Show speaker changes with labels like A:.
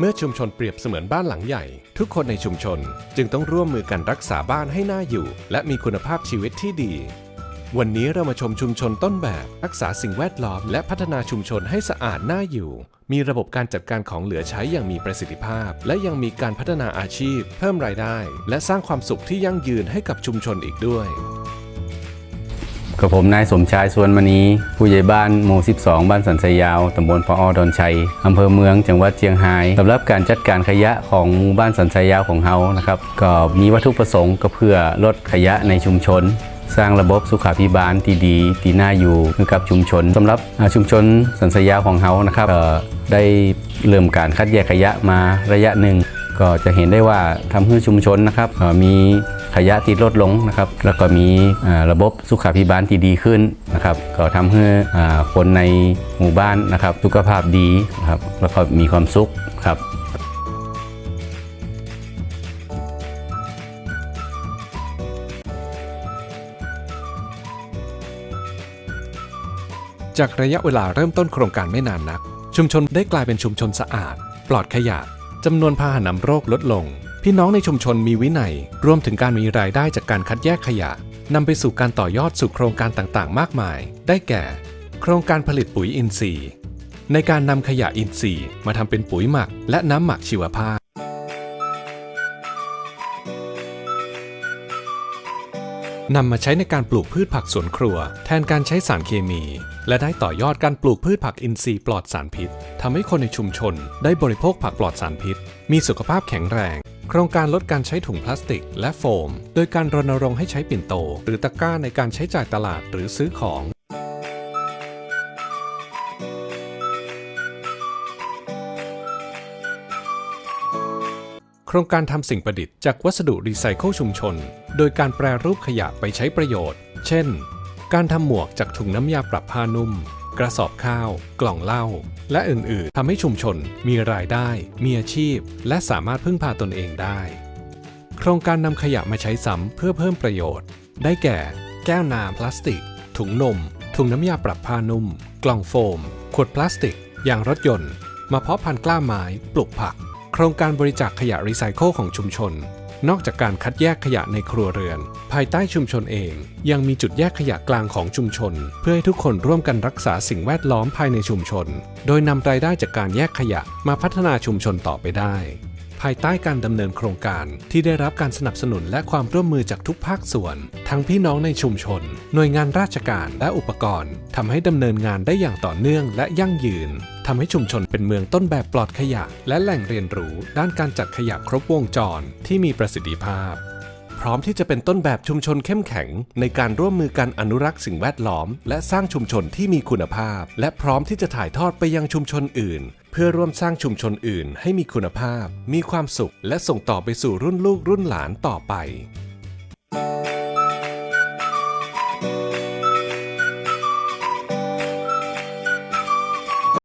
A: เมื่อชุมชนเปรียบเสมือนบ้านหลังใหญ่ ทุกคนในชุมชนจึงต้องร่วมมือกันรักษาบ้านให้น่าอยู่ และมีคุณภาพชีวิตที่ดี วันนี้เรามาชมชุมชนต้นแบบ รักษาสิ่งแวดล้อม และพัฒนาชุมชนให้สะอาดน่าอยู่ มีระบบการจัดการของเหลือใช้อย่างมีประสิทธิภาพ และยังมีการพัฒนาอาชีพ เพิ่มรายได้ และสร้างความสุขที่ยั่งยืนให้กับชุมชนอีกด้วย
B: กับผมนายสมชายสวนมณีผู้ใหญ่บ้านหมู่ 12 บ้านสันสยาวตำบลพออดอนชัยอำเภอเมืองจังหวัดเชียงรายสำหรับการจัดการขยะของหมู่บ้านสันสยาวของเฮานะครับก็มีวัตถุประสงค์ก็เพื่อลดขยะในชุมชน สร้างระบบสุขาภิบาลที่ดีที่น่าอยู่ให้กับชุมชนสำหรับชุมชนสันสยาวของเฮานะครับได้เริ่มการคัดแยกขยะมาระยะหนึ่ง ก็จะเห็นได้ว่าทำให้ชุมชนนะครับมีขยะที่ลดลงนะครับแล้วก็มีระบบสุขาภิบาลที่ดีขึ้นนะครับก็ทำให้คนในหมู่บ้านนะครับสุขภาพดีนะครับแล้วก็มีความสุขครับ
A: จากระยะเวลาเริ่มต้นโครงการไม่นานนัก ชุมชนได้กลายเป็นชุมชนสะอาด ปลอดขยะ จำนวนพาหะนำโรคลดลง พี่น้องในชุมชนมีวินัย รวมถึงการมีรายได้จากการคัดแยกขยะนำไปสู่การต่อยอดสู่โครงการต่างๆ มากมาย ได้แก่ โครงการผลิตปุ๋ยอินทรีย์ ในการนำขยะอินทรีย์มาทำเป็นปุ๋ยหมัก และน้ำหมักชีวภาพ นำมาใช้ในการปลูกพืชผักสวนครัว แทนการใช้สารเคมี และได้ต่อยอดการปลูกพืชผักอินทรีย์ปลอดสารพิษทำให้คนในชุมชน ได้บริโภคผักปลอดสารพิษ มีสุขภาพแข็งแรง โครงการลดการใช้ถุงพลาสติก และโฟม โดยการรณรงค์ให้ใช้ปิ่นโต หรือตะกร้าในการใช้จ่ายตลาดหรือซื้อของโครงการทำสิ่งประดิษฐ์จากวัสดุรีไซเคิลชุมชน โดยการแปรรูปขยะไปใช้ประโยชน์ เช่น การทำหมวกจากถุงน้ำยาปรับผ้านุ่ม กระสอบข้าว กล่องเหล้าและอื่นๆทำให้ชุมชนมีรายได้ มีอาชีพ และสามารถพึ่งพาตนเองได้ โครงการนำขยะมาใช้ซ้ำเพื่อเพิ่มประโยชน์ ได้แก่ แก้วน้ำพลาสติก ถุงนม ถุงน้ำยาปรับผ้านุ่ม กล่องโฟม ขวดพลาสติกยางรถยนต์ มาเพาะพันธุ์กล้าไม้ ปลูกผัก โครงการบริจาคขยะรีไซเคิลของชุมชน นอกจากการคัดแยกขยะในครัวเรือน ภายใต้ชุมชนเอง ยังมีจุดแยกขยะกลางของชุมชน เพื่อให้ทุกคนร่วมกันรักษาสิ่งแวดล้อมภายในชุมชน โดยนำรายได้จากการแยกขยะมาพัฒนาชุมชนต่อไปได้ ภายใต้การดำเนินโครงการที่ได้รับการสนับสนุนและความร่วมมือจากทุกภาคส่วน ทั้งพี่น้องในชุมชน หน่วยงานราชการและอุปกรณ์ทำให้ดำเนินงานได้อย่างต่อเนื่องและยั่งยืนทำให้ชุมชนเป็นเมืองต้นแบบปลอดขยะ และแหล่งเรียนรู้ ด้านการจัดขยะครบวงจรที่มีประสิทธิภาพ พร้อมที่จะเป็นต้นแบบชุมชนเข้มแข็ง ในการร่วมมือกันอนุรักษ์สิ่งแวดล้อม และสร้างชุมชนที่มีคุณภาพ และพร้อมที่จะถ่ายทอดไปยังชุมชนอื่น เพื่อร่วมสร้างชุมชนอื่นให้มีคุณภาพ มีความสุข และส่งต่อไปสู่รุ่นลูกรุ่นหลานต่อไป